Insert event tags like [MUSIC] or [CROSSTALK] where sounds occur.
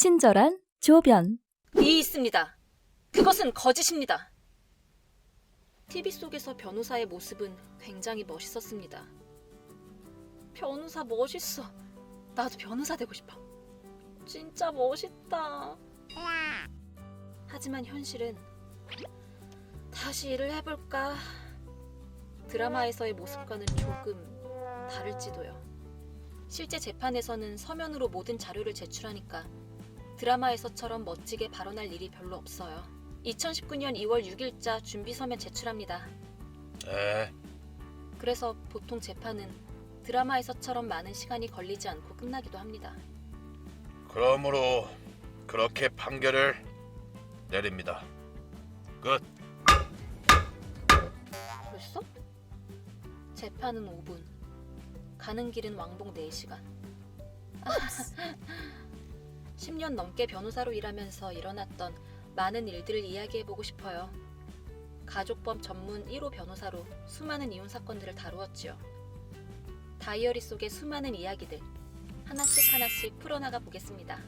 친절한 조변. 이 있습니다. 그것은 거짓입니다. TV 속에서 변호사의 모습은 굉장히 멋있었습니다. 변호사 멋있어. 나도 변호사 되고 싶어. 진짜 멋있다. 하지만 현실은 다시 일을 해볼까? 드라마에서의 모습과는 조금 다를지도요. 실제 재판에서는 서면으로 모든 자료를 제출하니까 드라마에서처럼 멋지게 발언할 일이 별로 없어요. 2019년 2월 6일자 준비 서면 제출합니다. 에, 그래서 보통 재판은 드라마에서처럼 많은 시간이 걸리지 않고 끝나기도 합니다. 그러므로 그렇게 판결을 내립니다. 끝. 벌써? 재판은 5분. 가는 길은 왕복 4시간. [LAUGHS] 10년 넘게 변호사로 일하면서 일어났던 많은 일들을 이야기해보고 싶어요. 가족법 전문 1호 변호사로 수많은 이혼 사건들을 다루었지요. 다이어리 속의 수많은 이야기들 하나씩 하나씩 풀어나가 보겠습니다.